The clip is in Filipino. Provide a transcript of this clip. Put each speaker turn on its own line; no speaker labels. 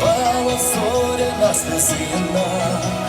Пала соля нас насіяна.